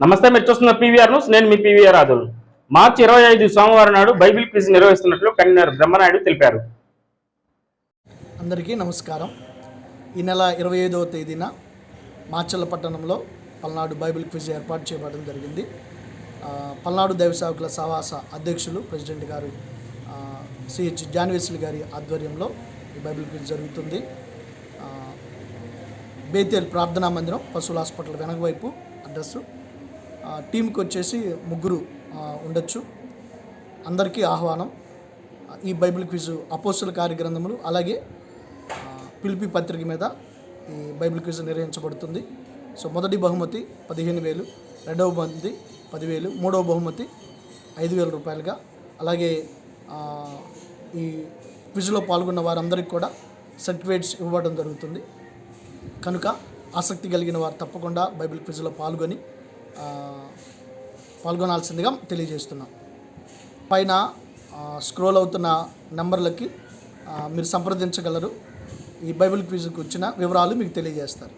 నమస్తే మీరు చూస్తున్న పీవీఆర్ న్యూస్. నేను మీ పీవీఆర్ రాజుల్. మార్చి ఇరవై ఐదు సోమవారం నాడు బైబిల్ క్విజ్ నిర్వహిస్తున్నట్లు కన్వీనర్ బ్రహ్మనాయుడు తెలిపారు. అందరికీ నమస్కారం. ఈ నెల ఇరవై ఐదవ తేదీన మాచల్ల పట్టణంలో పల్నాడు బైబిల్ క్విజ్ ఏర్పాటు చేయబడడం జరిగింది. పల్నాడు దైవ సేవకుల సహవాస అధ్యక్షులు ప్రెసిడెంట్ గారు సిహెచ్ జాన్వేసులు గారి ఆధ్వర్యంలో ఈ బైబిల్ క్విజ్ జరుగుతుంది. బేతేల్ ప్రార్థనా మందిరం పశువుల హాస్పిటల్ వెనక వైపు అడ్రస్సు టీంకి వచ్చేసి ముగ్గురు ఉండొచ్చు. అందరికీ ఆహ్వానం. ఈ బైబిల్ క్విజ్ అపోస్తుల కార్యగ్రంథములు అలాగే పిలిపి పత్రిక మీద ఈ బైబిల్ క్విజ్ నిర్వహించబడుతుంది. సో మొదటి బహుమతి పదిహేను వేలు రెండవ బహుమతి పదివేలు మూడవ బహుమతి ఐదు వేల రూపాయలుగా. అలాగే ఈ క్విజ్లో పాల్గొన్న వారందరికీ కూడా సర్టిఫికేట్స్ ఇవ్వడం జరుగుతుంది. కనుక ఆసక్తి కలిగిన వారు తప్పకుండా బైబిల్ క్విజ్లో పాల్గొని పాల్గొనాల్సిందిగా తెలియజేస్తున్నాం. పైన స్క్రోల్ అవుతున్న నెంబర్లకి మీరు సంప్రదించగలరు. ఈ బైబిల్ క్విజ్కి వచ్చిన వివరాలు మీకు తెలియజేస్తారు.